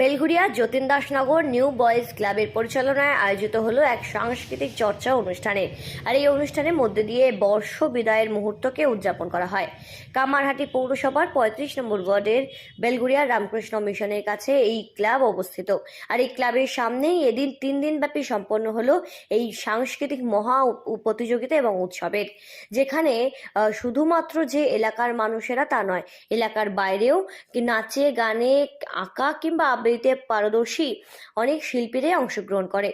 Belgharia Jatin Dasnagar new boys ক্লাবের পরিচালনায় আয়োজিত হলো এক সাংস্কৃতিক চর্চা অনুষ্ঠানে। আর এই অনুষ্ঠানের মধ্যে দিয়ে বর্ষ বিদায়ের মুহূর্তকে উদযাপন করা হয়। কামারহাটি পৌরসভার পঁয়ত্রিশ নম্বর ওয়ার্ডের বেলঘুরিয়া রামকৃষ্ণ মিশনের কাছে এই ক্লাব অবস্থিত। আর এই ক্লাবের সামনেই এদিন তিন দিনব্যাপী সম্পন্ন হলো এই সাংস্কৃতিক মহা প্রতিযোগিতা এবং উৎসবের। যেখানে শুধুমাত্র যে এলাকার মানুষেরা তা নয়, এলাকার বাইরেও নাচে, গানে, আঁকা কিংবা আবৃত্তিতে পারদর্শী অনেক শিল্পীরাই অংশগ্রহণ করে।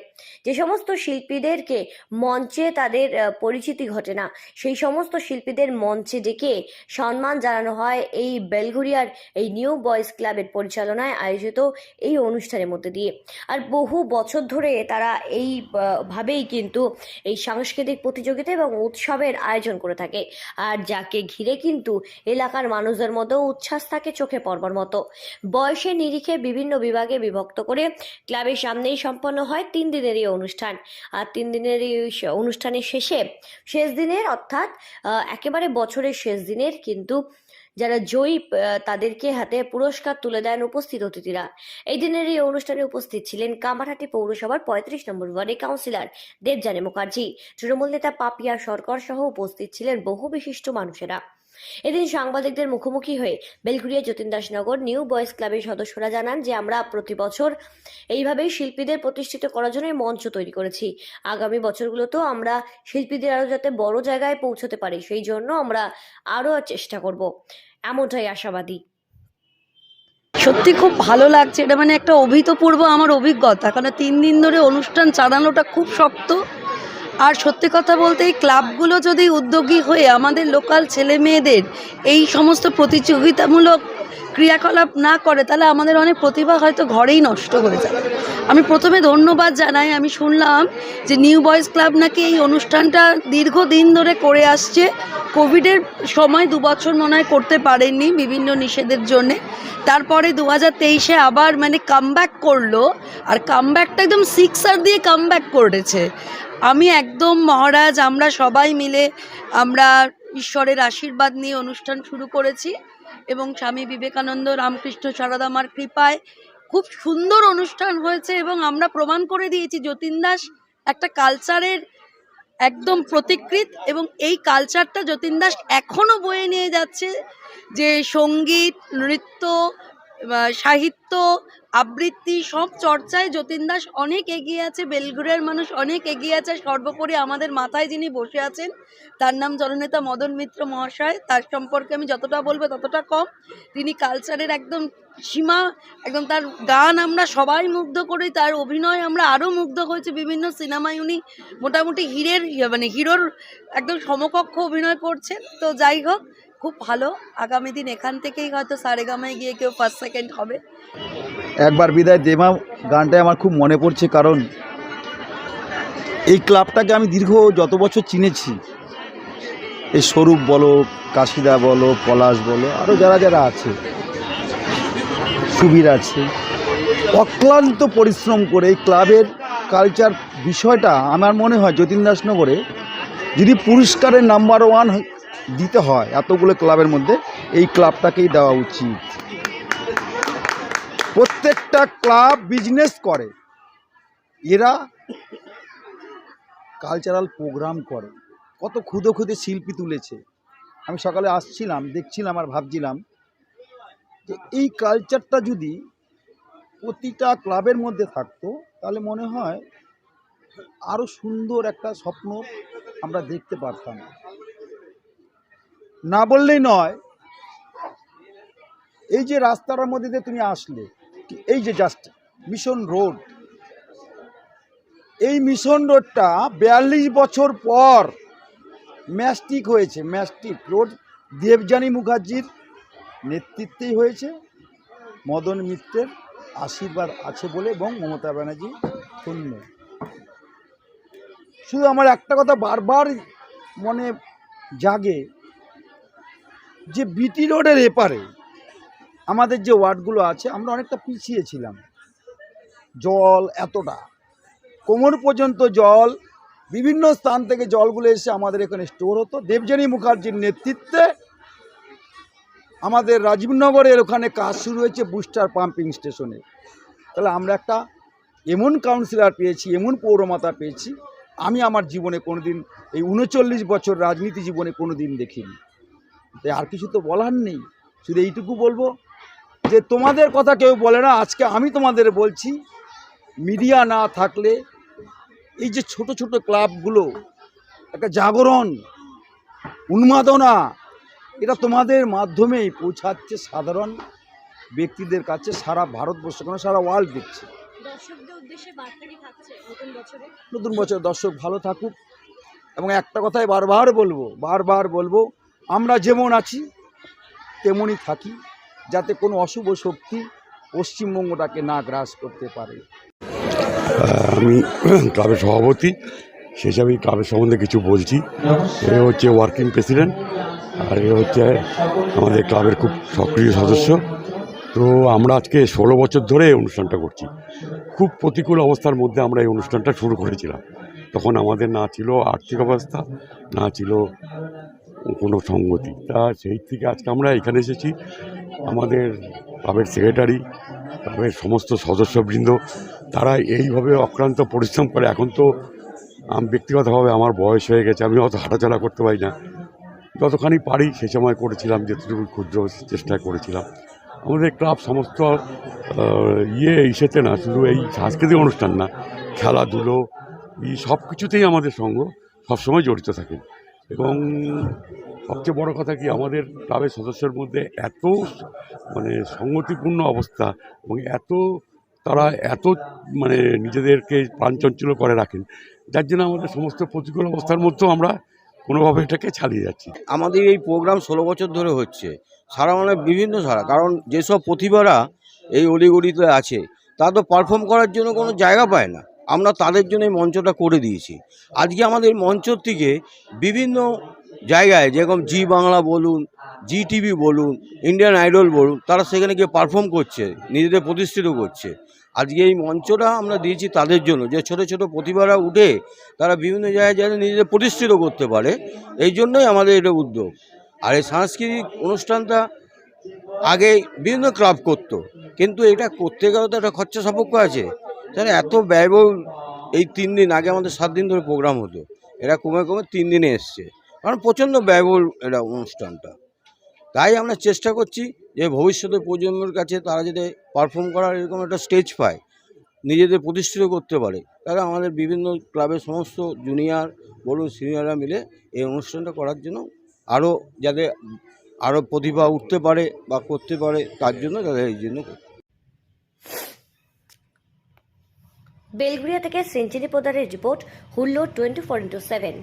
যে সমস্ত শিল্পীদেরকে মঞ্চে তাদের পরিচিতি ঘটে না, সেই সমস্ত শিল্পীদের মঞ্চে ডেকে সম্মান জানানো হয় এই বেলঘুরিয়ার এই নিউ বয়েজ ক্লাবের পরিচালনায় আয়োজিত এই অনুষ্ঠানের মধ্যে দিয়ে। আর বহু বছর ধরে তারা এই ভাবেই কিন্তু এই সাংস্কৃতিক প্রতিযোগিতা এবং উৎসবের আয়োজন করে থাকে। আর যাকে ঘিরে কিন্তু এলাকার মানুষদের মধ্যেও উচ্ছ্বাস থাকে চোখে পড়বার মতো। বয়সের নিরিখে বিভিন্ন বিভাগে বিভক্ত করে ক্লাবের সামনেই সম্পন্ন হয় তিন দিনের এই অনুষ্ঠান। আর তিন দিনের এই অনুষ্ঠানের শেষে, শেষ দিনের অর্থাৎ একেবারে বছরের শেষ দিনের কিন্তু যারা জয়ী তাদেরকে হাতে পুরস্কার তুলে দেন উপস্থিত অতিথিরা। এই দিনের এই অনুষ্ঠানে উপস্থিত ছিলেন কামারহাটি পৌরসভার পঁয়ত্রিশ নম্বর ওয়ার্ডের কাউন্সিলর দেবজানী মুখার্জি। তৃণমূল নেতা পাপিয়া সরকার সহ উপস্থিত ছিলেন বহু বিশিষ্ট মানুষেরা। এদিন সাংবাদিকদের মুখোমুখি হয়ে বেলঘুরিয়া যতীন দাসনগর নিউ বয়েজ ক্লাবের সদস্যরা জানান যে, আমরা প্রতি বছর এইভাবেই শিল্পীদের প্রতিষ্ঠিত করার জন্য মঞ্চ তৈরি করেছি। আগামী বছরগুলোতেও আমরা শিল্পীদের আরও যাতে বড় জায়গায় পৌঁছতে পারি, সেই জন্য আমরা আরও চেষ্টা করব। এমনটাই আশাবাদী। সত্যি খুব ভালো লাগছে। এটা মানে একটা অভূতপূর্ব আমার অভিজ্ঞতা। কারণ তিন দিন ধরে অনুষ্ঠান চালানোটা খুব শক্ত। আর সত্যি কথা বলতে, এই ক্লাবগুলো যদি উদ্যোগী হয়ে আমাদের লোকাল ছেলে মেয়েদের এই সমস্ত প্রতিযোগিতামূলক ক্রিয়াকলাপ না করে, তাহলে আমাদের অনেক প্রতিভা হয়তো ঘরেই নষ্ট হয়ে যাবে। আমি প্রথমে ধন্যবাদ জানাই, আমি শুনলাম যে নিউ বয়েজ ক্লাব নাকি এই অনুষ্ঠানটা দীর্ঘদিন ধরে করে আসছে। কোভিডের সময় দু বছর মনে হয় করতে পারেননি বিভিন্ন নিষেধের জন্যে। তারপরে দু হাজার তেইশে আবার মানে কামব্যাক করল, আর কামব্যাকটা একদম সিক্সার দিয়ে কামব্যাক করেছে। আমি একদম মহারাজ, আমরা সবাই মিলে আমরা ঈশ্বরের আশীর্বাদ নিয়ে অনুষ্ঠান শুরু করেছি এবং স্বামী বিবেকানন্দ রামকৃষ্ণ সারদামার কৃপায় খুব সুন্দর অনুষ্ঠান হয়েছে এবং আমরা প্রমাণ করে দিয়েছি যতীন দাস একটা কালচারের একদম প্রতিকৃত এবং এই কালচারটা যতীন দাস এখনও বয়ে নিয়ে যাচ্ছে যে সংগীত, নৃত্য সাহিত্য, আবৃত্তি সব চর্চায় যতীন দাস অনেক এগিয়ে আছে, বেলঘুরের মানুষ অনেক এগিয়ে আছে, সর্বোপরি আমাদের মাথায় যিনি বসে আছেন, তার নাম জননেতা মদন মিত্র মহাশয়, তার সম্পর্কে আমি যতটা বলব ততটা কম। তিনি কালচারের একদম সীমা, একদম তার গান আমরা সবাই মুগ্ধ করি, তার অভিনয় আমরা আরও মুগ্ধ হয়েছি, বিভিন্ন সিনেমায় উনি মোটামুটি হিরের মানে হিরোর একদম সমকক্ষ অভিনয় করছেন। তো যাই হোক খুব ভালো। আগামী দিন এখান থেকেই হয়তো সারেগামায় গিয়ে কেউ ফার্স্ট সেকেন্ড হবে। একবার বিদায় দেমা গানটাই আমার খুব মনে পড়ছে কারণ এই ক্লাবটাকে আমি দীর্ঘ যত বছর চিনেছি। এই স্বরূপ বলো, কাশিদা বলো, পলাশ বলো আরও যারা যারা আছে, সুবীর আছে, অক্লান্ত পরিশ্রম করে এই ক্লাবের কালচার বিষয়টা আমার মনে হয় যতীন দাসনগরে যদি পুরস্কারের নাম্বার ওয়ান দিতে হয় এতগুলো ক্লাবের মধ্যে, এই ক্লাবটাকেই দেওয়া উচিত। প্রত্যেকটা ক্লাব বিজনেস করে। এরা কালচারাল প্রোগ্রাম করে। কত ক্ষুদে ক্ষুদে শিল্পী তুলেছে। আমি সকালে আসছিলাম, দেখছিলাম আর ভাবছিলাম যে এই কালচারটা যদি প্রতিটা ক্লাবের মধ্যে থাকতো, তাহলে মনে হয় আরও সুন্দর একটা স্বপ্ন আমরা দেখতে পারতাম। না বললেই নয়। এই যে রাস্তাটার মধ্যে দিয়ে তুমি আসলে এই যে জাস্ট মিশন রোড এই মিশন রোডটা বিয়াল্লিশ বছর পর ম্যাস্টিক হয়েছে, ম্যাস্টিক রোড দেবযানী মুখার্জির নেতৃত্বেই হয়েছে। মদন মিত্রের আশীর্বাদ আছে বলে এবং মমতা ব্যানার্জি শূন্য। শুধু আমার একটা কথা বারবার মনে জাগে যে বিটি রোডের এপারে আমাদের যে ওয়ার্ডগুলো আছে, আমরা অনেকটা পিছিয়ে ছিলাম। জল এতটা। কোমর পর্যন্ত জল, বিভিন্ন স্থান থেকে জলগুলো এসে আমাদের এখানে স্টোর হতো। দেবযানী মুখার্জির নেতৃত্বে আমাদের রাজীবনগরের ওখানে কাজ শুরু হয়েছে বুস্টার পাম্পিং স্টেশনে তাহলে আমরা একটা এমন কাউন্সিলর পেয়েছি, এমন পৌরমাতা পেয়েছি। আমি আমার জীবনে কোনোদিন, এই উনচল্লিশ বছর রাজনীতি জীবনে কোনো দিন দেখিনি। তাই আর কিছু তো বলার নেই। শুধু এইটুকু বলব যে তোমাদের কথা কেউ বলে না আজকে আমি তোমাদের বলছি মিডিয়া না থাকলে এই যে ছোট ছোট ক্লাবগুলো একটা জাগরণ উন্মাদনা এটা তোমাদের মাধ্যমেই পৌঁছাচ্ছে সাধারণ ব্যক্তিদের কাছে সারা ভারতবর্ষ কেন? সারা ওয়ার্ল্ড দেখছে। নতুন বছর দর্শক ভালো থাকুক। এবং একটা কথাই বারবার বলব বারবার বলব আমরা যেমন আছি, তেমনই থাকি, যাতে কোনো অশুভ শক্তি পশ্চিমবঙ্গটাকে না গ্রাস করতে পারে। আমি ক্লাবের সভাপতি, সেই হিসাবে ক্লাবের সম্বন্ধে কিছু বলছি। এ হচ্ছে ওয়ার্কিং প্রেসিডেন্ট, আর এ হচ্ছে আমাদের ক্লাবের খুব সক্রিয় সদস্য। তো আমরা আজকে ষোলো বছর ধরে এই অনুষ্ঠানটা করছি। খুব প্রতিকূল অবস্থার মধ্যে আমরা এই অনুষ্ঠানটা শুরু করেছিলাম। তখন আমাদের না ছিল আর্থিক অবস্থা, না ছিল কোনো সঙ্গতি তা সেই থেকে আজকে আমরা এখানে এসেছি। আমাদের ক্লাবের সেক্রেটারি ক্লাবের সমস্ত সদস্যবৃন্দ, তারা এইভাবে অক্লান্ত পরিশ্রম করে। এখন তো আম, ব্যক্তিগতভাবে আমার বয়স হয়ে গেছে, আমি অত হাঁটাচলা করতে পারি না। যতখানি পারি সে সময় করেছিলাম, যেটুকু ক্ষুদ্র চেষ্টা করেছিলাম। আমাদের ক্লাব সমস্ত ইয়ে ইসেতে না, শুধু এই সাংস্কৃতিক অনুষ্ঠান না, খেলাধুলো, এই সব কিছুতেই আমাদের সঙ্গ সবসময় জড়িত থাকে। এবং সবচেয়ে বড় কথা কি, আমাদের ক্লাবের সদস্যের মধ্যে এত মানে সংগতিপূর্ণ অবস্থা এবং এত তারা এত মানে নিজেদেরকে প্রাণচঞ্চল করে রাখেন, যার জন্য আমাদের সমস্ত প্রতিকূল অবস্থার মধ্যেও আমরা কোনোভাবে এটাকে ছাড়িয়ে যাচ্ছি। আমাদের এই প্রোগ্রাম ষোলো বছর ধরে হচ্ছে, সারা মানে বিভিন্ন সারা, কারণ যেসব প্রতিভারা এই অলিগলিতে আছে, তারা তো পারফর্ম করার জন্য কোনো জায়গা পায় না। আমরা তাদের জন্য এই মঞ্চটা করে দিয়েছি। আজকে আমাদের মঞ্চর থেকে বিভিন্ন জায়গায় যেরকম জি বাংলা বলুন, জি টিভি বলুন, ইন্ডিয়ান আইডল বলুন, তারা সেখানে গিয়ে পারফর্ম করছে, নিজেদের প্রতিষ্ঠিত করছে। আজকে এই মঞ্চটা আমরা দিয়েছি তাদের জন্য, যে ছোট ছোট প্রতিভারা উঠে তারা বিভিন্ন জায়গায় যাতে নিজেদের প্রতিষ্ঠিত করতে পারে, এই জন্যই আমাদের এটা উদ্যোগ। আর এই সাংস্কৃতিক অনুষ্ঠানটা আগে বিভিন্ন ক্লাব করতো, কিন্তু এটা করতে গেলে তো একটা খরচা সাপেক্ষ আছে। তাহলে এত ব্যয়বহুল এই তিন দিন, আগে আমাদের সাত দিন ধরে প্রোগ্রাম হতো। এরা কমে কমে তিন দিনে এসছে। কারণ প্রচণ্ড ব্যয়বহুল এটা অনুষ্ঠানটা। তাই আমরা চেষ্টা করছি যে ভবিষ্যতে প্রজন্মের কাছে তারা যাতে পারফর্ম করার এরকম একটা স্টেজ পায়, নিজেদের প্রতিষ্ঠিত করতে পারে, তাহলে আমাদের বিভিন্ন ক্লাবের সমস্ত জুনিয়র বলুন সিনিয়ররা মিলে এই অনুষ্ঠানটা করার জন্য আরও যাতে আরও প্রতিভা উঠতে পারে বা করতে পারে, তার জন্য তাদের এই জন্য। বেলগুড়িয়া থেকে সেঞ্চুরি পোদারের রিপোর্ট হুল্লো টোয়েন্টি ফোর ইন্টু সেভেন